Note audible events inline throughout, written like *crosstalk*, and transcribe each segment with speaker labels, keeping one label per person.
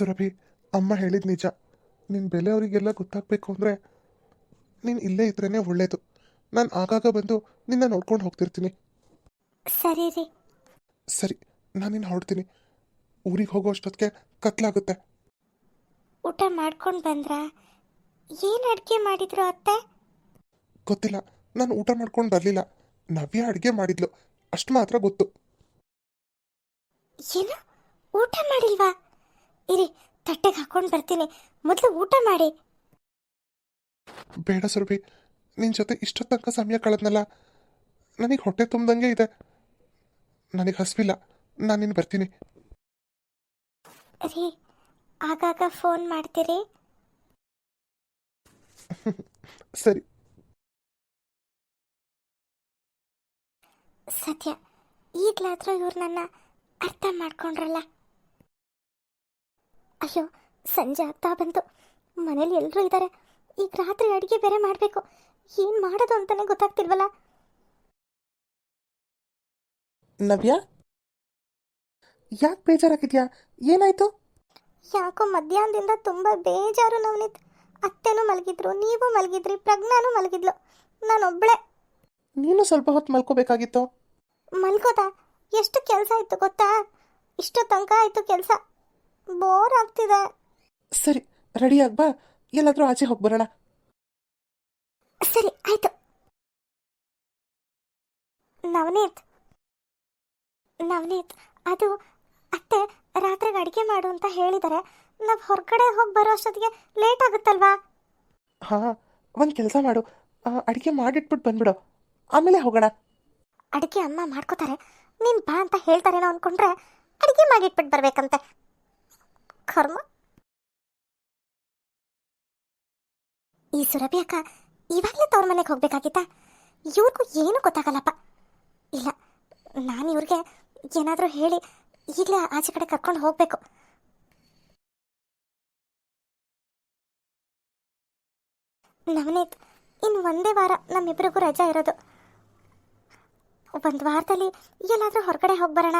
Speaker 1: ಸುರಭಿ ಅಮ್ಮ ಹೇಳಿದ ನಿಜ. ನಿನ್ನ ಬೆಲೆ ಅವರಿಗೆಲ್ಲ ಗೊತ್ತಾಗಬೇಕು ಅಂದರೆ ನೀನು ಇಲ್ಲೇ ಇದ್ರೇ ಒಳ್ಳೇದು. ನಾನು ಆಗಾಗ ಬಂದು ನಿನ್ನ ನೋಡ್ಕೊಂಡು ಹೋಗ್ತಿರ್ತೀನಿ.
Speaker 2: ಸರಿ ರೀ.
Speaker 1: ಸರಿ ನಾನು ನಿನ್ನ ಹೊಡ್ತೀನಿ ಊರಿಗೆ ಹೋಗೋ ಅಷ್ಟೊತ್ತಿಗೆ ಕತ್ಲಾಗುತ್ತೆ.
Speaker 2: ಊಟ ಮಾಡ್ಕೊಂಡು ಬಂದ್ರಾ? ಏನು ಅಡುಗೆ ಮಾಡಿದ್ರು ಅತ್ತೆ?
Speaker 1: ಗೊತ್ತಿಲ್ಲ ನಾನು ಊಟ ಮಾಡ್ಕೊಂಡು ಬರಲಿಲ್ಲ. ನವ್ಯ ಅಡುಗೆ ಮಾಡಿದ್ಲು. ಅಷ್ಟು ಮಾತ್ರ ಗೊತ್ತು.
Speaker 2: ಏನು? ಊಟ ಮಾಡಿಲ್ವಾ? ಇರಿ ತಟ್ಟೆಗೆ ಹಾಕೊಂಡು ಬರ್ತೀನಿ. ಮೊದಲು ಊಟ ಮಾಡಿ.
Speaker 1: ಬೇಡ ಸುರಭಿ ನಿನ್ನ ಜೊತೆ ಇಷ್ಟೊತ್ತು ತನಕ ಸಮಯ ಕಳೆದ್ನಲ್ಲ. ನನಗೆ ಹೊಟ್ಟೆ ತುಂಬ್ದಂಗೆ ಇದೆ. ನನಗೆ ಹಸಿವಿಲ್ಲ. ನಾನು ನಿನ್ನ ಬರ್ತೀನಿ.
Speaker 2: ರೀ ಆಗಾಗ ಫೋನ್ ಮಾಡ್ತೀರಿ? *laughs*
Speaker 1: ಸರಿ.
Speaker 2: ಸತ್ಯ ಈಗಲಾದರೂ ಇವ್ರು ನನ್ನ ಅರ್ಥ ಮಾಡ್ಕೊಂಡ್ರಲ್ಲ. ಅಯ್ಯೋ ಸಂಜೆ ಆಗ್ತಾ ಬಂತು. ಮನೇಲಿ ಎಲ್ಲರೂ ಇದ್ದಾರೆ ಈಗ ರಾತ್ರಿ ಅಡುಗೆ ಬೇರೆ ಮಾಡಬೇಕು. ಏನು ಮಾಡೋದು ಅಂತಾನೆ ಗೊತ್ತಾಗ್ತಿಲ್ವಲ್ಲ?
Speaker 1: ನವ್ಯ? ಯಾಕೆ ಬೇಜಾರಾಗಿದ್ಯಾ? ಏನಾಯ್ತು?
Speaker 2: ಯಾಕೋ ಮಧ್ಯಾಹ್ನದಿಂದ ತುಂಬ ಬೇಜಾರು ನವನಿತ್. ಅತ್ತೆನೂ ಮಲಗಿದ್ರು ನೀವು ಮಲಗಿದ್ರಿ ಪ್ರಜ್ಞಾನೂ ಮಲಗಿದ್ಲು. ನಾನೊಬ್ಳೆ.
Speaker 1: ನೀನು ಸ್ವಲ್ಪ ಹೊತ್ತು ಮಲ್ಕೋಬೇಕಾಗಿತ್ತು.
Speaker 2: ಮಲ್ಕೋತಾ ಎಷ್ಟು ಕೆಲಸ ಇತ್ತು ಗೊತ್ತಾ? ಇಷ್ಟು ತನಕ ಆಯಿತು ಕೆಲಸ. ಬೋರ್ ಆಗ್ತಿದೆ.
Speaker 1: ಸರಿ ರೆಡಿ ಬಾ. ಎಲ್ಲಾದ್ರೂ ಆಚೆ ಹೋಗಿ ಬರೋಣ.
Speaker 2: ಸರಿ ಆಯ್ತು. ನವನೀತ್. ನವನೀತ್ ಅದು ಅತ್ತೆ ರಾತ್ರಿಗೆ ಅಡಿಗೆ ಮಾಡು ಅಂತ ಹೇಳಿದ್ದಾರೆ ನಾವು ಹೊರಗಡೆ ಹೋಗಿ ಬರೋ ಅಷ್ಟೊತ್ತಿಗೆ ಲೇಟ್ ಆಗುತ್ತಲ್ವಾ?
Speaker 1: ಹಾ ಒಂದು ಕೆಲಸ ಮಾಡು. ಅಡಿಗೆ ಮಾಡಿಟ್ಬಿಟ್ಟು ಬಂದ್ಬಿಡು. ಆಮೇಲೆ ಹೋಗೋಣ.
Speaker 2: ಅಡಿಗೆ ಅಮ್ಮ ಮಾಡ್ಕೋತಾರೆ. ನೀನು ಬಾ ಅಂತ ಹೇಳ್ತಾರೇನೋ ಅನ್ಕೊಂಡ್ರೆ ಅಡಿಗೆ ಮಾಡಿಟ್ಬಿಟ್ಟು ಬರ್ಬೇಕಂತೆ. ಕರ್ಮ? ಈ ಸುರಭಿ ಅಕ್ಕ ಇವಾಗಲೇ ತವ್ರ ಮನೆಗೆ ಹೋಗ್ಬೇಕಾಗಿತ್ತಾ? ಇವ್ರಿಗೂ ಏನೂ ಗೊತ್ತಾಗಲ್ಲಪ್ಪ. ಇಲ್ಲ, ನಾನು ಇವ್ರಿಗೆ ಏನಾದರೂ ಹೇಳಿ ಈಗಲೇ ಆಚೆ ಕಡೆ ಕರ್ಕೊಂಡು ಹೋಗಬೇಕು. ನವನೀತ್ ಇನ್ನು ಒಂದೇ ವಾರ ನಮ್ಮಿಬ್ಬರಿಗೂ ರಜಾ ಇರೋದು. ಒಂದು ವಾರದಲ್ಲಿ ಎಲ್ಲಾದರೂ ಹೊರಗಡೆ ಹೋಗಿ ಬರೋಣ.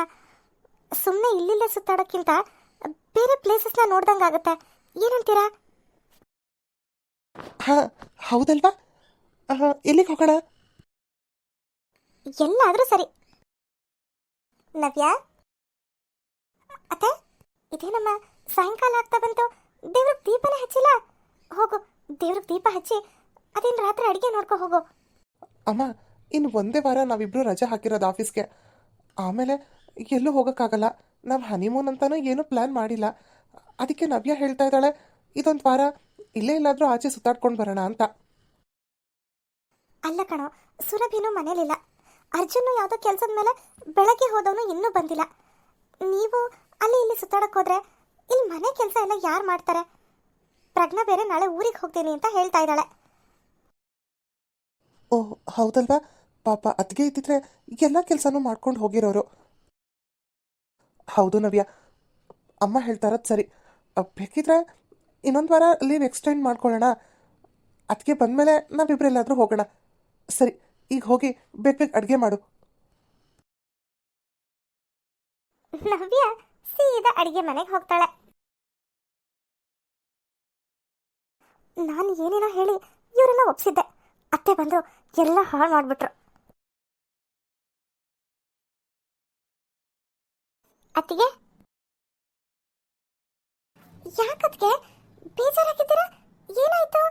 Speaker 2: ಸುಮ್ಮನೆ ಇಲ್ಲಿಲ್ಲೇ ಸುತ್ತಾಡೋಕ್ಕಿಂತ ಬೇರೆ ಪ್ಲೇಸಸ್ನ ನೋಡ್ದಂಗಾಗುತ್ತೆ ಏನಂತೀರಾ
Speaker 1: ಹಾ ಹೌದಲ್ವಾ? ಎಲ್ಲಿಗೆ ಹೋಗೋಣ?
Speaker 2: ಎಲ್ಲಾದರೂ ಸರಿ. ನವ್ಯ? ಅತ್ತೆ ಇದೇನಮ್ಮ? ಸಾಯಂಕಾಲ ಆಗ್ತಾ ಬಂತು. ದೇವ್ರಿಗೆ ದೀಪನೇ ಹಚ್ಚಿಲ್ಲ? ಹೋಗು ದೇವ್ರಿಗೆ ದೀಪ ಹಚ್ಚಿ ಅದೇನು ರಾತ್ರಿ ಅಡುಗೆ ನೋಡ್ಕೊ ಹೋಗು.
Speaker 1: ಅಮ್ಮ ಇನ್ನು ಒಂದೇ ವಾರ ನಾವಿಬ್ರು ರಜೆ ಹಾಕಿರೋದು ಆಫೀಸ್ಗೆ. ಆಮೇಲೆ ಎಲ್ಲೂ ಹೋಗೋಕ್ಕಾಗಲ್ಲ. ನಾವು ಹನಿಮೂನ್ ಅಂತಾನೂ ಏನೂ ಪ್ಲ್ಯಾನ್ ಮಾಡಿಲ್ಲ. ಅದಕ್ಕೆ ನವ್ಯ ಹೇಳ್ತಾ ಇದ್ದಾಳೆ ಇದೊಂದು ವಾರ ಇಲ್ಲೇ ಎಲ್ಲಾದರೂ ಆಚೆ ಸುತ್ತಾಡ್ಕೊಂಡು ಬರೋಣ ಅಂತ.
Speaker 2: ಅಲ್ಲ ಕಣೋ ಸುರಭಿನೂ ಮನೇಲಿಲ್ಲ. ಅರ್ಜುನು ಯಾವುದೋ ಕೆಲಸದ ಮೇಲೆ ಬೆಳಗ್ಗೆ ಹೋದವನು ಇನ್ನೂ ಬಂದಿಲ್ಲ. ನೀವು ಅಲ್ಲಿ ಇಲ್ಲಿ ಸುತ್ತಾಡಕ್ ಹೋದ್ರೆ ಇಲ್ಲಿ ಮನೆ ಕೆಲಸ ಎಲ್ಲ ಯಾರು ಮಾಡ್ತಾರೆ? ಪ್ರಜ್ಞಾ ಬೇರೆ ನಾಳೆ ಊರಿಗೆ ಹೋಗ್ತೀನಿ ಅಂತ ಹೇಳ್ತಾ ಇದ್ದಾಳೆ.
Speaker 1: ಓಹ್ ಹೌದಲ್ವಾ? ಪಾಪ ಅದ್ಗೆ ಇದ್ದಿದ್ರೆ ಎಲ್ಲ ಕೆಲಸನೂ ಮಾಡ್ಕೊಂಡು ಹೋಗಿರೋರು. ಹೌದು ನವ್ಯ. ಅಮ್ಮ ಹೇಳ್ತಾರದು ಸರಿ. ಬೇಕಿದ್ರೆ ಇನ್ನೊಂದು ವಾರ ಲೀವ್ ಎಕ್ಸ್ಟೆಂಡ್ ಮಾಡ್ಕೊಳ್ಳೋಣ. ಅದಕ್ಕೆ ಬಂದಮೇಲೆ ನಾವಿಬ್ಬರೆಲ್ಲಾದರೂ ಹೋಗೋಣ. ಸರಿ, ಈಗ ಹೋಗಿ ಬೇಗ ಬೇಗ ಅಡುಗೆ ಮಾಡು.
Speaker 2: ನವ್ಯ ಸೀದಾ ಅಡಿಗೆ ಮನೆಗೆ ಹೋಗ್ತಾಳೆ. ನಾನು ಏನೇನೋ ಹೇಳಿ ಇವರೆಲ್ಲ ಒಪ್ಸಿದ್ದೆ. ಅತ್ತೆ ಬಂದು ಎಲ್ಲ ಹಾಳು ಮಾಡ್ಬಿಟ್ರು. ಅತ್ತಿಗೆ ಯಾಕತ್ಗೆ ಬೇಜಾರಾಗಿದ್ದೀರಾ? ಏನಾಯ್ತು?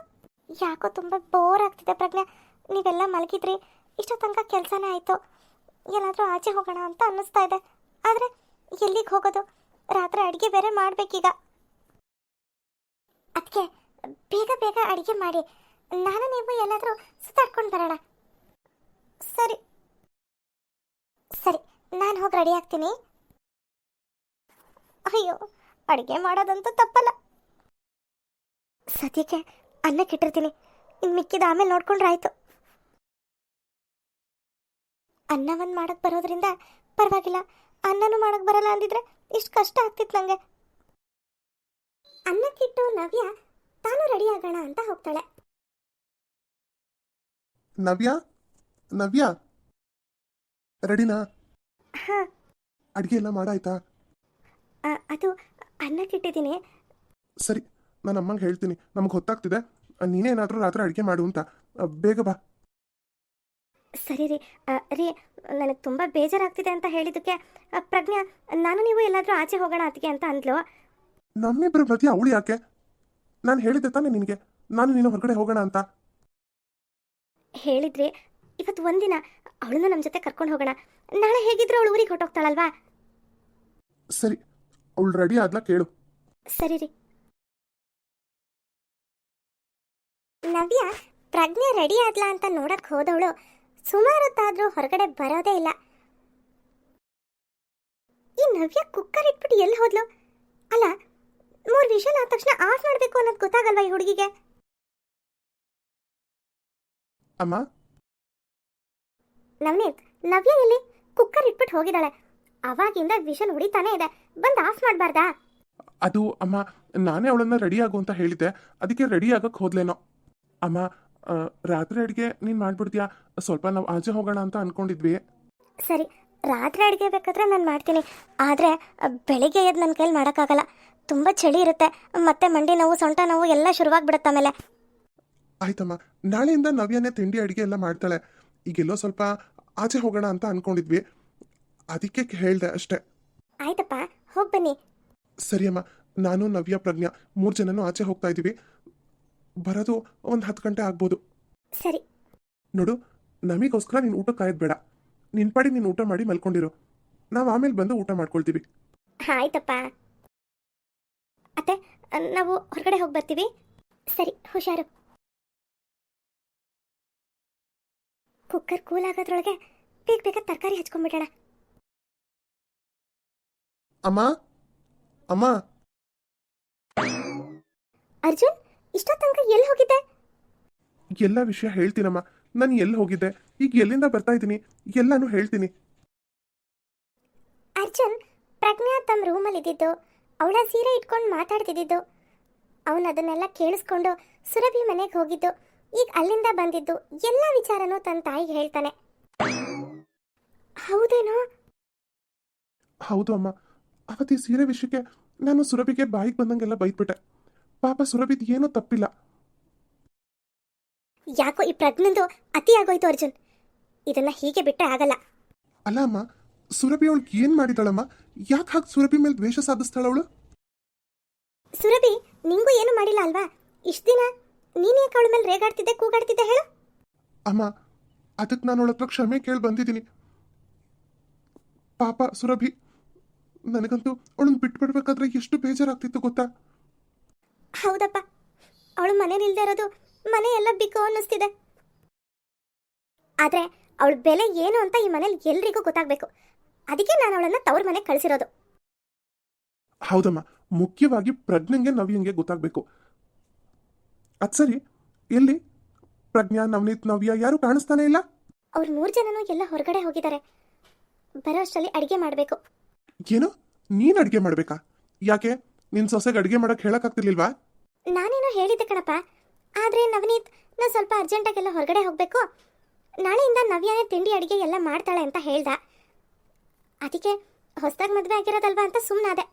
Speaker 2: ಯಾಕೋ ತುಂಬ ಬೋರ್ ಆಗ್ತಿದೆ ಪ್ರಜ್ಞೆ. ನೀವೆಲ್ಲ ಮಲಗಿದ್ರಿ. ಇಷ್ಟೋ ತನಕ ಕೆಲಸನೇ ಆಯಿತು. ಎಲ್ಲಾದರೂ ಆಚೆ ಹೋಗೋಣ ಅಂತ ಅನ್ನಿಸ್ತಾ ಇದೆ. ಆದರೆ ಎಲ್ಲಿಗೆ ಹೋಗೋದು? ರಾತ್ರಿ ಅಡುಗೆ ಬೇರೆ ಮಾಡ್ಬೇಕೀಗ. ಅದಕ್ಕೆ ಬೇಗ ಬೇಗ ಅಡುಗೆ ಮಾಡಿ. ನಾನು ನೀವು ಎಲ್ಲಾದರೂ ಸುತ್ತಾಡ್ಕೊಂಡು ಬರೋಣ. ಸರಿ. ಸರಿ, ನಾನು ಹೋಗಿ ರೆಡಿ ಆಗ್ತೀನಿ. ಅಯ್ಯೋ ಅಡುಗೆ ಮಾಡೋದಂತೂ ತಪ್ಪಲ್ಲ. ಸದ್ಯಕ್ಕೆ ಅನ್ನಕ್ಕಿಟ್ಟಿರ್ತೀನಿ ಇನ್ನು ಮಿಕ್ಕಿದ ಆಮೇಲೆ ನೋಡ್ಕೊಂಡ್ರೆ ಆಯ್ತು. ಅನ್ನವನ್ನ ಮಾಡಕ್ಕೆ ಬರೋದ್ರಿಂದ ಪರವಾಗಿಲ್ಲ. ಅನ್ನನೂ ಮಾಡಕ್ಕೆ ಬರಲ್ಲ ಅಂದಿದ್ರೆ ಇಷ್ಟು ಕಷ್ಟ ಆಗ್ತಿತ್ತು ನನಗೆ ಅನ್ನಕ್ಕಿಟ್ಟು ನವ್ಯ ತಾನು ರೆಡಿ ಆಗೋಣ ಅಂತ ಹೋಗ್ತಾಳೆ.
Speaker 1: ನವ್ಯ? ನವ್ಯ? ರೆಡಿನಾ?
Speaker 2: ಹಾಂ.
Speaker 1: ಅಡುಗೆ ಎಲ್ಲ ಮಾಡಾಯ್ತಾ?
Speaker 2: ಅದು ಅನ್ನ ಅನ್ನಕ್ಕಿಟ್ಟಿದ್ದೀನಿ
Speaker 1: ಸರಿ ನಾನು ಅಮ್ಮಂಗೆ ಹೇಳ್ತೀನಿ. ನಮ್ಗೆ ಹೊತ್ತಾಗ್ತಿದೆ. ನೀನೇನಾದರೂ ರಾತ್ರಿ ಅಡುಗೆ ಮಾಡು ಅಂತ. ಬೇಗ ಬಾ.
Speaker 2: ಸರಿ ರೀ. ರೀ ನನಗೆ ತುಂಬ ಬೇಜಾರಾಗ್ತಿದೆ ಅಂತ ಹೇಳಿದ್ದಕ್ಕೆ ಪ್ರಜ್ಞಾ ನಾನು ನೀವು ಎಲ್ಲಾದರೂ ಆಚೆ ಹೋಗೋಣ ಅದಕ್ಕೆ ಅಂತ ಅಂದ್ಲು.
Speaker 1: ನಮ್ಮಿಬ್ಬರ ಪ್ರತಿ ಅವಳು ಯಾಕೆ? ನಾನು ಹೇಳಿದ್ದೆ ತಾನೇ ನಿನಗೆ. ನಾನು ನೀನು ಹೊರಗಡೆ ಹೋಗೋಣ ಅಂತ.
Speaker 2: ಹೇಳಿದ್ರಿ. ಇವತ್ತು ಒಂದಿನ ಅವಳನ್ನ ನಮ್ಮ ಜೊತೆ ಕರ್ಕೊಂಡು ಹೋಗೋಣ. ನಾಳೆ ಹೇಗಿದ್ರು ಅವಳು ಊರಿಗೆ ಹೊಟ್ಟೋಗ್ತಾಳಲ್ವಾ
Speaker 1: ಸರಿ ಅವಳು ರೆಡಿ ಆದ್ಲ ಕೇಳು.
Speaker 2: ಸರಿ ರೀ. ನವ್ಯ ಪ್ರಜ್ಞೆ ರೆಡಿ ಆದ್ಲಾ ಅಂತ ನೋಡಕ್ ಹೋದವಳು ಸುಮಾರು ಹೊತ್ತಾದ್ರೂ ಹೊರಗಡೆ ಬರೋದೇ ಇಲ್ಲ. ಈ ನವ್ಯ ಕುಕ್ಕರ್ ಇಟ್ಬಿಟ್ಟು ಎಲ್ಲಿ ಹೋದ್ಲು? ಅಲ್ಲ ಮೂರು ವಿಷಲ್ ಆದ ತಕ್ಷಣ ಆಫ್ ಮಾಡಬೇಕು ಅನ್ನೋದು ಗೊತ್ತಾಗಲ್ವಾ ಈ ಹುಡುಗಿಗೆ?
Speaker 1: ಅಮ್ಮ?
Speaker 2: ನವನೀತ್ ನವ್ಯ ಇಲ್ಲಿ ಕುಕ್ಕರ್ ಇಟ್ಬಿಟ್ಟು ಹೋಗಿದ್ದಾಳೆ. ಅವಾಗಿಂದ ವಿಷಲ್ ಹೊಡಿತಾನೆ ಇದೆ. ಬಂದು ಆಫ್ ಮಾಡಬಾರ್ದಾ?
Speaker 1: ಅದು ಅಮ್ಮ ನಾನೇ ಅವಳನ್ನ ರೆಡಿ ಆಗು ಅಂತ ಹೇಳಿದ್ದೆ. ಅದಕ್ಕೆ ರೆಡಿ ಆಗಕ್ಕೆ ಹೋದ್ಲೇನೋ. ಅಮ್ಮ ಆ, ರಾತ್ರಿ ಅಡುಗೆ ನೀನು ಮಾಡ್ಬಿಡ್ತೀಯಾ? ಸ್ವಲ್ಪ ನಾವು ಆಚೆ ಹೋಗೋಣ ಅಂತ ಅನ್ಕೊಂಡಿದ್ವಿ.
Speaker 2: ಸರಿ ರಾತ್ರಿ ಅಡುಗೆ ಬೇಕಾದ್ರೆ ನಾನು ಮಾಡ್ತೀನಿ. ಆದರೆ ಬೆಳಿಗ್ಗೆ ಎದ್ದು ನನ್ನ ಕೈಲಿ ಮಾಡೋಕ್ಕಾಗಲ್ಲ. ತುಂಬ ಚಳಿ ಇರುತ್ತೆ. ಮತ್ತೆ ಮಂಡಿ ನೋವು ಸೊಂಟ ನೋವು ಎಲ್ಲ ಶುರುವಾಗ್ಬಿಡುತ್ತೆ ಆಮೇಲೆ.
Speaker 1: ಆಯ್ತಮ್ಮ ನಾಳೆಯಿಂದ ನವ್ಯನೇ ತಿಂಡಿ ಅಡಿಗೆ ಎಲ್ಲ ಮಾಡ್ತಾಳೆ. ಈಗೆಲ್ಲೋ ಸ್ವಲ್ಪ ಆಚೆ ಹೋಗೋಣ ಅಂತ ಅನ್ಕೊಂಡಿದ್ವಿ. ಅದಕ್ಕೆ ಹೇಳ್ದೆ ಅಷ್ಟೇ.
Speaker 2: ಆಯ್ತಪ್ಪ. ಹೋಗಿ ಬನ್ನಿ.
Speaker 1: ಸರಿ ಅಮ್ಮ ನಾನು ನವ್ಯ ಪ್ರಜ್ಞಾ ಮೂರು ಜನನೂ ಆಚೆ ಹೋಗ್ತಾ ಇದ್ದೀವಿ. ಬರೋದು ಒಂದು ಹತ್ತು ಗಂಟೆ ಆಗ್ಬೋದು.
Speaker 2: ಸರಿ.
Speaker 1: ನೋಡು ನಮಗೋಸ್ಕರ ನೀನು ಊಟ ಕಾಯೋದು ಬೇಡ ನಿನ್ನ ಪಾಡಿ ನೀನು ಊಟ ಮಾಡಿ ಮಲ್ಕೊಂಡಿರು. ನಾವು ಆಮೇಲೆ ಬಂದು ಊಟ ಮಾಡ್ಕೊಳ್ತೀವಿ.
Speaker 2: ಆಯ್ತಪ್ಪ. ಅತ್ತೆ ನಾವು ಹೊರಗಡೆ ಹೋಗಿ ಬರ್ತೀವಿ. ಸರಿ ಹುಷಾರು. ಕುಕ್ಕರ್ ಕೂಲ್ ಆಗೋದ್ರೊಳಗೆ ಬೇಗ ಬೇಗ ತರಕಾರಿ ಹಚ್ಕೊಂಡ್ಬಿಡೋಣ.
Speaker 1: ಅಮ್ಮ? ಅಮ್ಮ?
Speaker 2: ಅರ್ಜುನ್ ಇಷ್ಟೋ ತನಕ ಎಲ್ಲಿ ಹೋಗಿದ್ದೆ?
Speaker 1: ಎಲ್ಲ ವಿಷಯ ಹೇಳ್ತೀನಮ್ಮ. ನಾನು ಎಲ್ಲಿ ಹೋಗಿದ್ದೆ? ಈಗ ಎಲ್ಲಿಂದ ಬರ್ತಾ ಇದ್ದೀನಿ? ಎಲ್ಲಾನು ಹೇಳ್ತೀನಿ.
Speaker 2: ಅರ್ಜುನ್ ಪ್ರಜ್ಞಾ ತಮ್ಮ ರೂಮಲ್ಲಿ ಇದ್ದಿದ್ದು. ಅವಳ ಸೀರೆ ಇಟ್ಕೊಂಡು ಮಾತಾಡ್ತಿದ್ದಿದ್ದು. ಅವನು ಅದನ್ನೆಲ್ಲ ಕೇಳಿಸ್ಕೊಂಡು ಸುರಭಿ ಮನೆಗೆ ಹೋಗಿದ್ದು. ಈಗ ಅಲ್ಲಿಂದ ಬಂದಿದ್ದು. ಎಲ್ಲ ವಿಚಾರನೂ ತನ್ನ ತಾಯಿಗೆ ಹೇಳ್ತಾನೆ. ಹೌದೇನೋ?
Speaker 1: ಹೌದು ಅಮ್ಮ. ಅವತ್ತು ಈ ಸೀರೆ ವಿಷಯಕ್ಕೆ ನಾನು ಸುರಭಿಗೆ ಬಾಯಿಗೆ ಬಂದಂಗೆಲ್ಲ ಬೈದ್ಬಿಟ್ಟೆ. ಪಾಪ ಸುರಭಿದ್ ಏನೂ ತಪ್ಪಿಲ್ಲ.
Speaker 2: ಯಾಕೋ ಈ ಪ್ರಜ್ಞಂದು ಅತಿ ಆಗೋಯ್ತು ಅರ್ಜುನ್. ಇದನ್ನ ಹೀಗೆ ಬಿಟ್ಟರೆ ಆಗಲ್ಲ.
Speaker 1: ಅಲ್ಲ ಅಮ್ಮ ಸುರಭಿ ಅವಳಿಗೆ ಏನು ಮಾಡಿದಳಮ್ಮ? ಯಾಕೆ ಹಾಗೆ ಸುರಭಿ ಮೇಲೆ ದ್ವೇಷ ಸಾಧಿಸ್ತಾಳ ಅವಳು?
Speaker 2: ಸುರಭಿ ನಿಂಗೂ ಏನು ಮಾಡಿಲ್ಲ ಅಲ್ವಾ? ಇಷ್ಟ ದಿನ ನೀನೇ ಕಾಳು ಅವಳ ಮೇಲೆ ರೇಗಾಡ್ತಿದ್ದೆ ಕೂಗಾಡ್ತಿದ್ದೆ ಹೇಳು?
Speaker 1: ಅಮ್ಮ ಅದಕ್ಕೆ ನಾನು ಅವಳ ಹತ್ರ ಕ್ಷಮೆ ಕೇಳಿ ಬಂದಿದ್ದೀನಿ. ಪಾಪ ಸುರಭಿ ನನಗಂತೂ ಅವಳನ್ನ ಬಿಟ್ಬಿಡ್ಬೇಕಾದ್ರೆ ಎಷ್ಟು ಬೇಜಾರಾಗ್ತಿತ್ತು ಗೊತ್ತಾ?
Speaker 2: ಹೌದಪ್ಪ. ಅವಳು ಮನೇಲಿಲ್ದೇ ಇರೋದು ಮನೆ ಎಲ್ಲ ಬಿಕೋ ಅನ್ನಿಸ್ತಿದೆ. ಆದ್ರೆ ಅವಳ ಬೆಲೆ ಏನು ಅಂತ ಈ ಮನೇಲಿ ಎಲ್ರಿಗೂ ಗೊತ್ತಾಗ್ಬೇಕು. ಅದಕ್ಕೆ ನಾನು ಅವಳನ್ನ ತವ್ರ ಮನೆಗೆ ಕಳಿಸಿರೋದು.
Speaker 1: ಹೌದಮ್ಮ. ಮುಖ್ಯವಾಗಿ ಪ್ರಜ್ಞೆಗೆ ನವ್ಯಂಗೆ ಗೊತ್ತಾಗಬೇಕು. ಅದು ಸರಿ. ಎಲ್ಲಿ? ಪ್ರಜ್ಞಾ ನವನೀತ್ ನವ್ಯ ಯಾರು ಕಾಣಿಸ್ತಾನೆ ಇಲ್ಲ?
Speaker 2: ಅವ್ರ ಮೂರು ಜನನೂ ಎಲ್ಲ ಹೊರಗಡೆ ಹೋಗಿದ್ದಾರೆ. ಬರೋ ಅಷ್ಟರಲ್ಲಿ ಅಡುಗೆ ಮಾಡಬೇಕು.
Speaker 1: ಏನು? ನೀನು ಅಡ್ಗೆ ಮಾಡ್ಬೇಕಾ? ಯಾಕೆ? ನಿನ್ ಸೊಸೆಗೆ ಅಡುಗೆ ಹೇಳಕ್ ಹೇಳಕ್ಕಾಗ್ತಿರ್ಲಿಲ್ವಾ
Speaker 2: ನಾನೇನೋ ಹೇಳಿದ್ದೆ ಕಣಪ್ಪ. ಆದ್ರೆ ನವನೀತ್ ನಾನು ಸ್ವಲ್ಪ ಅರ್ಜೆಂಟಾಗೆಲ್ಲ ಹೊರಗಡೆ ಹೋಗಬೇಕು. ನಾಳೆಯಿಂದ ನವ್ಯಾನೇ ತಿಂಡಿ ಅಡಿಗೆ ಎಲ್ಲ ಮಾಡ್ತಾಳೆ ಅಂತ ಹೇಳ್ದ. ಅದಕ್ಕೆ ಹೊಸದಾಗಿ ಮದುವೆ ಆಗಿರೋದಲ್ವಾ ಅಂತ ಸುಮ್ಮನಾದೆ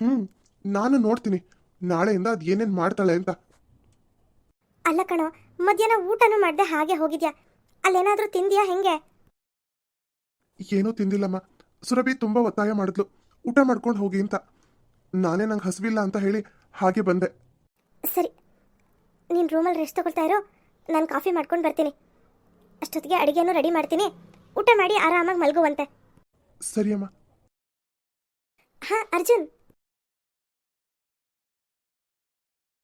Speaker 1: ಹ್ಮ್ ನಾನು ನೋಡ್ತೀನಿ. ನಾಳೆಯಿಂದ ಅದು ಏನೇನು ಮಾಡ್ತಾಳೆ ಅಂತ.
Speaker 2: ಅಲ್ಲ ಕಣೋ ಮಧ್ಯಾಹ್ನ ಊಟನೂ ಮಾಡ್ದೆ ಹಾಗೆ ಹೋಗಿದ್ಯಾ? ಅಲ್ಲೇನಾದ್ರೂ ತಿಂದ್ಯಾ ಹೆಂಗೆ?
Speaker 1: ಏನೂ ತಿಂದಿಲ್ಲಮ್ಮ. ಸುರಭಿ ತುಂಬ ಒತ್ತಾಯ ಮಾಡಿದ್ಲು. ಊಟ ಮಾಡ್ಕೊಂಡು ಹೋಗಿ ಅಂತ. ನಾನೇ ನಂಗೆ ಹಸಿವಿಲ್ಲ ಅಂತ ಹೇಳಿ ಹಾಗೆ ಬಂದೆ.
Speaker 2: ಸರಿ. ನೀನು ರೂಮಲ್ಲಿ ರೆಸ್ಟ್ ತಗೊಳ್ತಾ ಇರೋ. ನಾನು ಕಾಫಿ ಮಾಡ್ಕೊಂಡು ಬರ್ತೀನಿ. ಅಷ್ಟೊತ್ತಿಗೆ ಅಡುಗೆನೂ ರೆಡಿ ಮಾಡ್ತೀನಿ. ಊಟ ಮಾಡಿ ಆರಾಮಾಗಿ ಮಲಗುವಂತೆ.
Speaker 1: ಸರಿ ಅಮ್ಮ.
Speaker 2: ಹಾ ಅರ್ಜುನ್.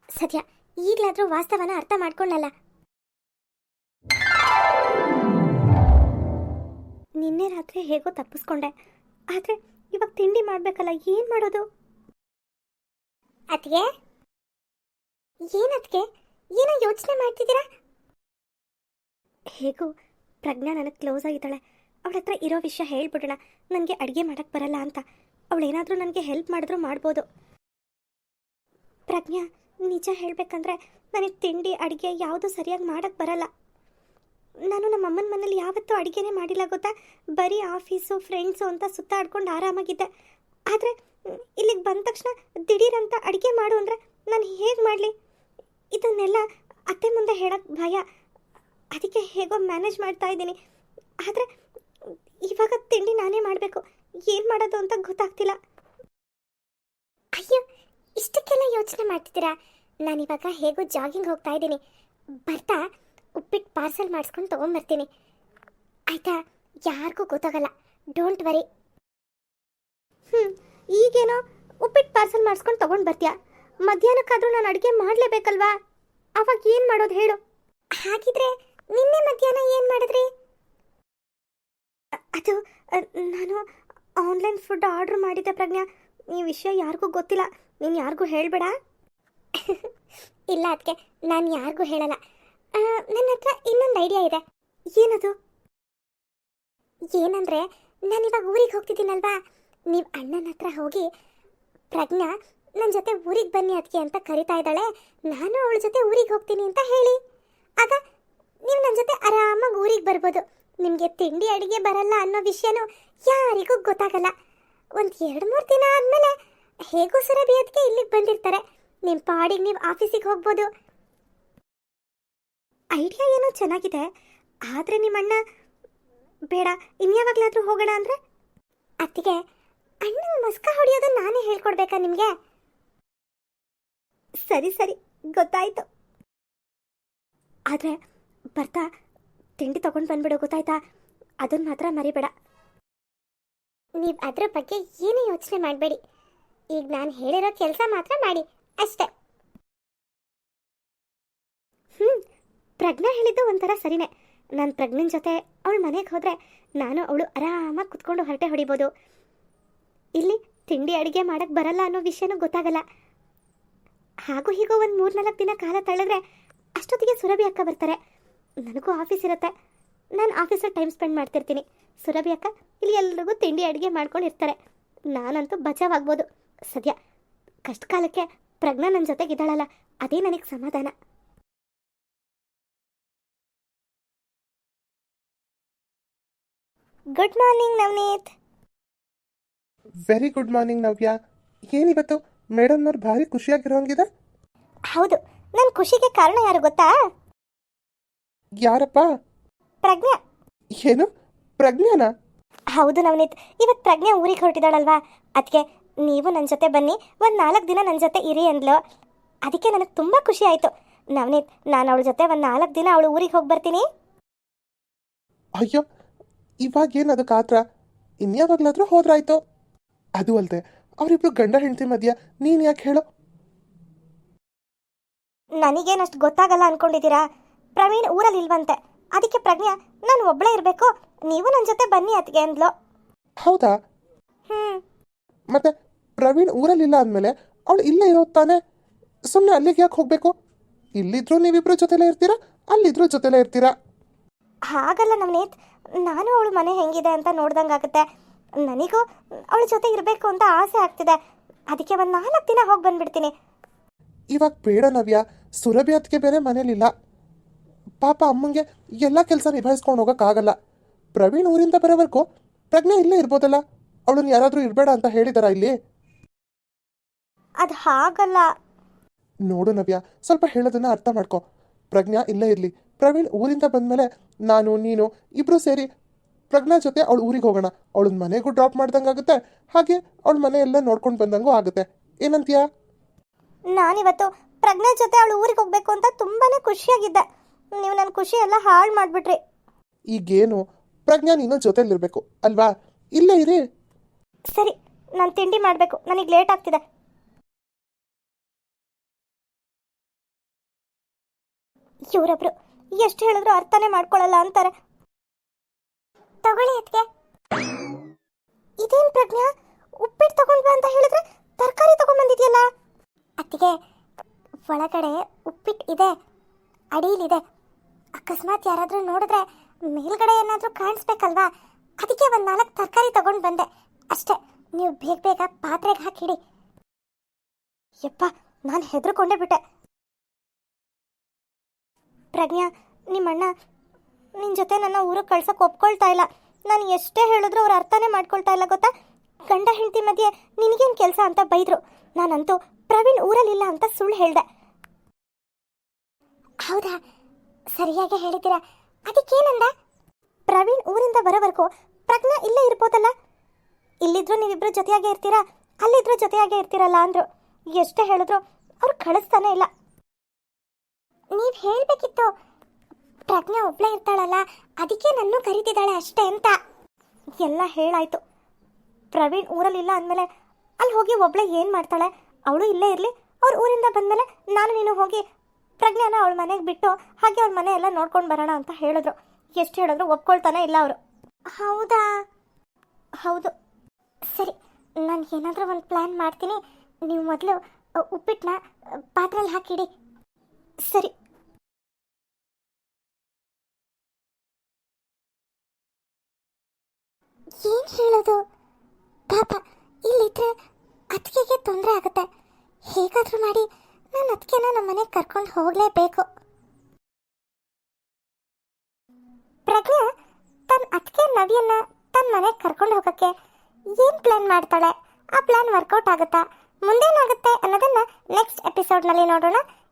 Speaker 2: ಸದ್ಯ ಈಗಲಾದರೂ ವಾಸ್ತವನ ಅರ್ಥ ಮಾಡ್ಕೊಂಡಲ್ಲ ನಿನ್ನೆ ರಾತ್ರಿ ಹೇಗೋ ತಪ್ಪಿಸ್ಕೊಂಡೆ. ಆದ್ರೆ ಇವಾಗ ತಿಂಡಿ ಮಾಡ್ಬೇಕಲ್ಲ, ಏನ್ ಮಾಡೋದು? ಅತ್ಗೆ ಏನತ್ಗೆ ಏನೋ ಯೋಚನೆ ಮಾಡ್ತಿದ್ದೀರಾ? ಹೇಗೂ ಪ್ರಜ್ಞಾ ನನಗೆ ಕ್ಲೋಸ್ ಆಗಿದ್ದಾಳೆ. ಅವಳ ಹತ್ರ ಇರೋ ವಿಷಯ ಹೇಳ್ಬಿಡೋಣ. ನನಗೆ ಅಡುಗೆ ಮಾಡಕ್ಕೆ ಬರಲ್ಲ ಅಂತ. ಅವಳೇನಾದರೂ ನನಗೆ ಹೆಲ್ಪ್ ಮಾಡಿದ್ರು ಮಾಡ್ಬೋದು. ಪ್ರಜ್ಞಾ, ನಿಜ ಹೇಳಬೇಕಂದ್ರೆ ನನಗೆ ತಿಂಡಿ, ಅಡುಗೆ ಯಾವುದು ಸರಿಯಾಗಿ ಮಾಡಕ್ಕೆ ಬರಲ್ಲ. ನಾನು ನಮ್ಮ ಅಮ್ಮನ ಮನೇಲಿ ಯಾವತ್ತೂ ಅಡುಗೆನೇ ಮಾಡಿಲ್ಲ ಗೊತ್ತಾ? ಬರೀ ಆಫೀಸು ಫ್ರೆಂಡ್ಸು ಅಂತ ಸುತ್ತಾಡ್ಕೊಂಡು ಆರಾಮಾಗಿದ್ದೆ. ಆದರೆ, ಇಲ್ಲಿಗೆ ಬಂದ ತಕ್ಷಣ ದಿಢೀರಂತ ಅಡುಗೆ ಮಾಡು ಅಂದರೆ ನಾನು ಹೇಗೆ ಮಾಡಲಿ? ಇದನ್ನೆಲ್ಲ ಅತ್ತೆ ಮುಂದೆ ಹೇಳೋಕ್ಕೆ ಭಯ. ಅದಕ್ಕೆ ಹೇಗೋ ಮ್ಯಾನೇಜ್ ಮಾಡ್ತಾ ಇದ್ದೀನಿ. ಆದರೆ, ಇವಾಗ ತಿಂಡಿ ನಾನೇ ಮಾಡಬೇಕು. ಏನು ಮಾಡೋದು ಅಂತ ಗೊತ್ತಾಗ್ತಿಲ್ಲ. ಅಯ್ಯೋ, ಇಷ್ಟಕ್ಕೆಲ್ಲ ಯೋಚನೆ ಮಾಡ್ತಿದ್ದೀರಾ? ನಾನಿವಾಗ ಹೇಗೋ ಜಾಗಿಂಗ್ ಹೋಗ್ತಾ ಇದ್ದೀನಿ. ಬರ್ತಾ? ಉಪ್ಪಿಟ್ಟು ಪಾರ್ಸಲ್ ಮಾಡಿಸ್ಕೊಂಡು ತೊಗೊಂಬರ್ತೀನಿ. ಆಯ್ತಾ? ಯಾರಿಗೂ ಗೊತ್ತಾಗಲ್ಲ. ಡೋಂಟ್ ವರಿ ಹ್ಞೂ ಈಗೇನೋ ಉಪ್ಪಿಟ್ಟು ಪಾರ್ಸಲ್ ಮಾಡಿಸ್ಕೊಂಡು ತೊಗೊಂಡು ಬರ್ತೀಯಾ ಮಧ್ಯಾಹ್ನಕ್ಕಾದರೂ ನಾನು ಅಡುಗೆ ಮಾಡಲೇಬೇಕಲ್ವಾ? ಅವಾಗ ಏನು ಮಾಡೋದು ಹೇಳು. ಹಾಗಿದ್ರೆ ನಿನ್ನೆ ಮಧ್ಯಾಹ್ನ ಏನು ಮಾಡಿದ್ರಿ? ಅದು, ನಾನು ಆನ್ಲೈನ್ ಫುಡ್ ಆರ್ಡರ್ ಮಾಡಿದ್ದೆ ಪ್ರಜ್ಞಾ. ಈ ವಿಷಯ ಯಾರಿಗೂ ಗೊತ್ತಿಲ್ಲ. ನೀನು ಯಾರಿಗೂ ಹೇಳಬೇಡ? *laughs* ಇಲ್ಲ ಅದಕ್ಕೆ ನಾನು ಯಾರಿಗೂ ಹೇಳಲ್ಲ. ನನ್ನ ಹತ್ರ ಇನ್ನೊಂದು ಐಡಿಯಾ ಇದೆ. ಏನದು? ಏನಂದ್ರೆ ನಾನಿವಾಗ ಊರಿಗೆ ಹೋಗ್ತಿದ್ದೀನಲ್ವಾ? ನೀವು ಅಣ್ಣನ ಹತ್ರ ಹೋಗಿ, ಪ್ರಜ್ಞಾ ನನ್ನ ಜೊತೆ ಊರಿಗೆ ಬನ್ನಿ ಅದಕ್ಕೆ ಅಂತ ಕರಿತಾ ಇದ್ದಾಳೆ. ನಾನು ಅವಳ ಜೊತೆ ಊರಿಗೆ ಹೋಗ್ತೀನಿ ಅಂತ ಹೇಳಿ. ಆಗ ನೀವು ನನ್ನ ಜೊತೆ ಆರಾಮಾಗಿ ಊರಿಗೆ ಬರ್ಬೋದು. ನಿಮಗೆ ತಿಂಡಿ ಅಡುಗೆ ಬರಲ್ಲ ಅನ್ನೋ ವಿಷಯನೂ ಯಾರಿಗೂ ಗೊತ್ತಾಗಲ್ಲ. ಒಂದು ಎರಡು ಮೂರು ದಿನ ಆದಮೇಲೆ ಹೇಗೂ ಬಿ ಅದಕ್ಕೆ ಇಲ್ಲಿಗೆ ಬಂದಿರ್ತಾರೆ. ನಿಮ್ಮ ಪಾಡಿಗೆ ನೀವು ಆಫೀಸಿಗೆ ಹೋಗ್ಬೋದು. ಐಡಿಯಾ ಏನೋ ಚೆನ್ನಾಗಿದೆ, ಆದರೆ ನಿಮ್ಮಣ್ಣ, ಬೇಡ, ಇನ್ಯಾವಾಗಲಾದರೂ ಹೋಗೋಣ ಅಂದರೆ? ಅತ್ತಿಗೆ ಅಣ್ಣನ ಮಸ್ಕ ಹೊಡೆಯೋದು ನಾನೇ ಹೇಳ್ಕೊಡ್ಬೇಕಾ ನಿಮಗೆ? ಸರಿ ಸರಿ, ಗೊತ್ತಾಯಿತು. ಆದರೆ ಬರ್ತಾ, ತಿಂಡಿ ತಗೊಂಡು ಬಂದ್ಬಿಡು, ಗೊತ್ತಾಯ್ತಾ? ಅದನ್ನ ಮಾತ್ರ ಮರಿಬೇಡ. ನೀವು ಅದರ ಬಗ್ಗೆ ಏನೇ ಯೋಚನೆ ಮಾಡಬೇಡಿ. ಈಗ ನಾನು ಹೇಳಿರೋ ಕೆಲಸ ಮಾತ್ರ ಮಾಡಿ, ಅಷ್ಟೇ. ಹ್ಞೂ ಪ್ರಜ್ಞಾ ಹೇಳಿದ್ದು ಒಂಥರ ಸರಿನೇ. ನಾನು ಪ್ರಜ್ಞೆನ ಜೊತೆ ಅವಳ ಮನೆಗೆ ಹೋದರೆ ನಾನು ಅವಳು ಆರಾಮಾಗಿ ಕುತ್ಕೊಂಡು ಹೊರಟೆ ಹೊಡಿಬೋದು. ಇಲ್ಲಿ ತಿಂಡಿ ಅಡುಗೆ ಮಾಡೋಕ್ಕೆ ಬರಲ್ಲ ಅನ್ನೋ ವಿಷಯನೂ ಗೊತ್ತಾಗಲ್ಲ. ಹಾಗೂ ಹೀಗೋ ಒಂದು ಮೂರ್ನಾಲ್ಕು ದಿನ ಕಾಲ ತಳ್ಳಿದ್ರೆ ಅಷ್ಟೊತ್ತಿಗೆ ಸುರಭಿ ಅಕ್ಕ ಬರ್ತಾರೆ. ನನಗೂ ಆಫೀಸ್ ಇರುತ್ತೆ. ನಾನು ಆಫೀಸಲ್ಲಿ ಟೈಮ್ ಸ್ಪೆಂಡ್ ಮಾಡ್ತಿರ್ತೀನಿ. ಸುರಭಿ ಅಕ್ಕ ಇಲ್ಲಿ ಎಲ್ರಿಗೂ ತಿಂಡಿ ಅಡುಗೆ ಮಾಡ್ಕೊಂಡು ಇರ್ತಾರೆ. ನಾನಂತೂ ಬಚಾವಾಗ್ಬೋದು. ಸದ್ಯ ಕಷ್ಟ ಕಾಲಕ್ಕೆ ಪ್ರಜ್ಞಾ ನನ್ನ ಜೊತೆಗಿದ್ದಾಳಲ್ಲ ಅದೇ ನನಗೆ ಸಮಾಧಾನ. Good morning Navneeth
Speaker 1: very good morning Navya ಏನಿವತ್ತು ಮೇಡಮ್ನವ್ರು ಭಾರಿ ಖುಷಿಯಾಗಿರೋಂಗಿದೆ
Speaker 2: ಹೌದು. ನನ್ನ ಖುಷಿಗೆ ಕಾರಣ ಯಾರು ಗೊತ್ತಾ?
Speaker 1: ಯಾರಪ್ಪ?
Speaker 2: ಪ್ರಜ್ಞಾ.
Speaker 1: ಏನು? ಪ್ರಜ್ಞಾನ?
Speaker 2: ಹೌದು ನವನೀತ್. ಇವತ್ತು ಪ್ರಜ್ಞೆ ಊರಿಗೆ ಹೊರಟಿದಾಳಲ್ವಾ? ಅದಕ್ಕೆ ನೀವು ನನ್ನ ಜೊತೆ ಬನ್ನಿ. ಒಂದು ನಾಲ್ಕು ದಿನ ನನ್ನ ಜೊತೆ ಇರಿ ಅಂದ್ಲು. ಅದಕ್ಕೆ ನನಗೆ ತುಂಬ ಖುಷಿ ಆಯಿತು. ನವನೀತ್ ನಾನು ಅವಳ ಜೊತೆ ಒಂದು ನಾಲ್ಕು ದಿನ ಅವಳು ಊರಿಗೆ ಹೋಗಿ ಬರ್ತೀನಿ.
Speaker 1: ಅಯ್ಯೋ ಇವಾಗೇನು ಅದಕ್ಕೆ ಆತ್ರ ಇನ್ಯಾವಾಗ್ಲಾದ್ರೂ ಹೋದ್ರಾಯ್ತು. ಅದು ಅಲ್ಲದೆ ಅವರಿಬ್ರು ಗಂಡ ಹೆಂಡತಿ ಮಧ್ಯ ನೀನು ಯಾಕೆ ಹೇಳು?
Speaker 2: ನನಗೇನಷ್ಟು ಗೊತ್ತಾಗಲ್ಲ ಅನ್ಕೊಂಡಿದ್ದೀರಾ? ಪ್ರವೀಣ್ ಊರಲ್ಲಿ ಇಲ್ವಂತೆ. ಅದಕ್ಕೆ ಪ್ರಜ್ಞಾ ನಾನು ಒಬ್ಬಳೇ ಇರಬೇಕು. ನೀವು ನನ್ನ ಜೊತೆ ಬನ್ನಿ ಅದಕ್ಕೆ ಅಂದ್ಲು.
Speaker 1: ಹೌದಾ?
Speaker 2: ಹ್ಮ್.
Speaker 1: ಮತ್ತೆ ಪ್ರವೀಣ್ ಊರಲ್ಲಿಲ್ಲ ಅಂದಮೇಲೆ ಅವಳು ಇಲ್ಲೇ ಇರೋದು ತಾನೆ? ಸುಮ್ಮನೆ ಅಲ್ಲಿಗೆ ಯಾಕೆ ಹೋಗಬೇಕು? ಇಲ್ಲಿದ್ರು ನೀವಿಬ್ರು ಜೊತೆಲೇ ಇರ್ತೀರಾ? ಅಲ್ಲಿದ್ರು ಜೊತೆಲೇ ಇರ್ತೀರಾ?
Speaker 2: ಹಾಗಲ್ಲ ನವನೀತ್. ನಾನು ಅವಳು ಮನೆ ಹೆಂಗಿದೆ ಅಂತ ನೋಡ್ದಂಗಾಗುತ್ತೆ ನನಗೂ ಅವಳ ಜೊತೆ ಇರಬೇಕು ಅಂತ ಆಸೆ ಆಗ್ತಿದೆ. ಅದಕ್ಕೆ ಒಂದು ನಾಲ್ಕು ದಿನ ಹೋಗಿ ಬಂದ್ಬಿಡ್ತೀನಿ.
Speaker 1: ಇವಾಗ ಬೇಡ ನವ್ಯ. ಸುರಭಿ ಅದಕ್ಕೆ ಬೇರೆ ಮನೇಲಿಲ್ಲ ಪಾಪ ಅಮ್ಮಂಗೆ ಎಲ್ಲ ಕೆಲಸ ನಿಭಾಯಿಸ್ಕೊಂಡು ಹೋಗೋಕ್ಕಾಗಲ್ಲ ಪ್ರವೀಣ್ ಊರಿಂದ ಬರೋವರೆಗೂ ಪ್ರಜ್ಞೆ ಇಲ್ಲೇ ಇರ್ಬೋದಲ್ಲ. ಅವಳನ್ನ ಯಾರಾದರೂ ಇರಬೇಡ ಅಂತ ಹೇಳಿದಾರ ಇಲ್ಲಿ?
Speaker 2: ಅದು ಹಾಗಲ್ಲ.
Speaker 1: ನೋಡು ನವ್ಯ ಸ್ವಲ್ಪ ಹೇಳೋದನ್ನ ಅರ್ಥ ಮಾಡ್ಕೊ. ಪ್ರಜ್ಞಾ ಇಲ್ಲೇ ಇರಲಿ. ಪ್ರವೀಣ್ ಊರಿಂದ ಬಂದಮೇಲೆ ನಾನು ನೀನು ಇಬ್ಬರು ಸೇರಿ ಪ್ರಜ್ಞಾ ಜೊತೆ ಅವಳು ಊರಿಗೆ ಹೋಗೋಣ. ಅವಳ ಮನೆಗೂ ಡ್ರಾಪ್ ಮಾಡ್ದಂಗಾಗುತ್ತೆ ಹಾಗೆ ಅವಳ ಮನೆ ಎಲ್ಲ ನೋಡ್ಕೊಂಡು ಬಂದಂಗೂ ಆಗುತ್ತೆ. ಏನಂತೀಯ?
Speaker 2: ನಾನಿವತ್ತು ಪ್ರಜ್ಞಾ ಜೊತೆ ಅವಳು ಊರಿಗೆ ಹೋಗ್ಬೇಕು ಅಂತ ತುಂಬಾನೇ ಖುಷಿಯಾಗಿದ್ದೆ. ನೀವು ನನ್ನ ಖುಷಿ ಎಲ್ಲ ಹಾಳು ಮಾಡಿಬಿಟ್ರಿ.
Speaker 1: ಈಗೇನು? ಪ್ರಜ್ಞಾ ನೀನು ಜೊತೆಲಿರ್ಬೇಕು ಅಲ್ವಾ? ಇಲ್ಲೇ ಇರಿ.
Speaker 2: ಸರಿ ನಾನು ತಿಂಡಿ ಮಾಡಬೇಕು. ನನಗೆ ಲೇಟ್ ಆಗ್ತಿದೆ. ಇವರೊಬ್ರು ಎಷ್ಟು ಹೇಳಿದ್ರು ಅರ್ಥನೇ ಮಾಡ್ಕೊಳ್ಳಲ್ಲ ಅಂತಾರೆ. ತಗೊಳ್ಳಿ ಅದಕ್ಕೆ ಇದೇನ್ ಪ್ರಜ್ಞಾ? ಉಪ್ಪಿಟ್ಟು ತಗೊಂಡ್ಬಾ ಅಂತ ಹೇಳಿದ್ರೆ ತರಕಾರಿ ತಗೊಂಡ್ಬಂದಿದ್ಯಲ್ಲ ಅತ್ತಿಗೆ, ಒಳಗಡೆ ಉಪ್ಪಿಟ್ಟು ಇದೆ, ಅಡಿಲಿದೆ. ಅಕಸ್ಮಾತ್ ಯಾರಾದರೂ ನೋಡಿದ್ರೆ ಮೇಲ್ಗಡೆ ಏನಾದರೂ ಕಾಣಿಸ್ಬೇಕಲ್ವಾ? ಅದಕ್ಕೆ ಒಂದು ನಾಲ್ಕು ತರಕಾರಿ ತಗೊಂಡು ಬಂದೆ. ಅಷ್ಟೇ, ನೀವು ಬೇಗ ಬೇಗ ಪಾತ್ರೆಗೆ ಹಾಕಿಡಿ ಯಪ್ಪ, ನಾನು ಹೆದರ್ಕೊಂಡೇ ಬಿಟ್ಟೆ. ಪ್ರಜ್ಞಾ, ನಿಮ್ಮಣ್ಣ ನಿನ್ನ ಜೊತೆ ನನ್ನ ಊರಿಗೆ ಕಳ್ಸೋಕೆ ಒಪ್ಕೊಳ್ತಾ ಇಲ್ಲ. ನಾನು ಎಷ್ಟೇ ಹೇಳಿದ್ರು ಅವ್ರು ಅರ್ಥನೇ ಮಾಡ್ಕೊಳ್ತಾ ಇಲ್ಲ, ಗೊತ್ತಾ? ಗಂಡ ಹೆಂಡತಿ ಮಧ್ಯೆ ನಿನಗೇನು ಕೆಲಸ ಅಂತ ಬೈದರು. ನಾನಂತೂ ಪ್ರವೀಣ್ ಊರಲ್ಲಿಲ್ಲ ಅಂತ ಸುಳ್ಳು ಹೇಳ್ದೆ. ಹೌದಾ? ಸರಿಯಾಗಿ ಹೇಳಿದ್ದೀರಾ? ಅದಕ್ಕೇನಂದ? ಪ್ರವೀಣ್ ಊರಿಂದ ಬರೋವರೆಗೂ ಪ್ರಜ್ಞಾ ಇಲ್ಲೇ ಇರ್ಬೋದಲ್ಲ? ಇಲ್ಲಿದ್ರು ನೀವಿಬ್ರು ಜೊತೆಯಾಗೇ ಇರ್ತೀರಾ? ಅಲ್ಲಿದ್ರು ಜೊತೆಯಾಗೇ ಇರ್ತೀರಲ್ಲ ಅಂದ್ರು. ಎಷ್ಟೇ ಹೇಳಿದ್ರು ಅವ್ರು ಕಳಿಸ್ತಾನೆ ಇಲ್ಲ. ನೀವು ಹೇಳ್ಬೇಕಿತ್ತು. ಪ್ರಜ್ಞಾ ಒಬ್ಳೆ ಇರ್ತಾಳಲ್ಲ, ಅದಕ್ಕೆ ನನ್ನೂ ಕರೀತಿದ್ದಾಳೆ ಅಷ್ಟೇ ಅಂತ. ಎಲ್ಲ ಹೇಳಾಯ್ತು. ಪ್ರವೀಣ್ ಊರಲ್ಲಿಲ್ಲ ಅಂದಮೇಲೆ ಅಲ್ಲಿ ಹೋಗಿ ಒಬ್ಳೆ ಏನು ಮಾಡ್ತಾಳೆ? ಅವಳು ಇಲ್ಲೇ ಇರಲಿ, ಅವ್ರ ಊರಿಂದ ಬಂದಮೇಲೆ ನಾನು ನೀನು ಹೋಗಿ ಪ್ರಜ್ಞಾನ ಅವಳ ಮನೆಗೆ ಬಿಟ್ಟು ಹಾಗೆ ಅವ್ಳ ಮನೆ ಎಲ್ಲ ನೋಡ್ಕೊಂಡು ಬರೋಣ ಅಂತ ಹೇಳಿದ್ರು. ಎಷ್ಟು ಹೇಳಿದ್ರು ಒಪ್ಕೊಳ್ತಾನೆ ಇಲ್ಲ ಅವರು. ಹೌದಾ? ಹೌದು. ಸರಿ, ನಾನು ಏನಾದರೂ ಒಂದು ಪ್ಲ್ಯಾನ್ ಮಾಡ್ತೀನಿ. ನೀವು ಮೊದಲು ಉಪ್ಪಿಟ್ಟನ್ನ ಪಾತ್ರೆಯಲ್ಲಿ ಹಾಕಿಡಿ. ಸರಿ. ಏನು ಹೇಳೋದು? ಪಾಪ, ಇಲ್ಲಿದ್ರೆ ಅತ್ತಿಗೆಗೆ ತೊಂದರೆ ಆಗುತ್ತೆ. ಹೇಗಾದರೂ ಮಾಡಿ ನಾನು ಅತ್ತಿಗೆನ ನಮ್ಮ ಮನೆಗೆ ಕರ್ಕೊಂಡು ಹೋಗಲೇಬೇಕು. ಪ್ರಜ್ಞಾ ತನ್ನ ಅತ್ತಿಗೆ ನವಿಯನ್ನ ತನ್ನ ಮನೆಗೆ ಕರ್ಕೊಂಡು ಹೋಗೋಕ್ಕೆ ಏನು ಪ್ಲಾನ್ ಮಾಡ್ತಾಳೆ? ಆ ಪ್ಲಾನ್ ವರ್ಕೌಟ್ ಆಗುತ್ತಾ? ಮುಂದೇನಾಗುತ್ತೆ ಅನ್ನೋದನ್ನ ನೆಕ್ಸ್ಟ್ ಎಪಿಸೋಡ್ನಲ್ಲಿ ನೋಡೋಣ.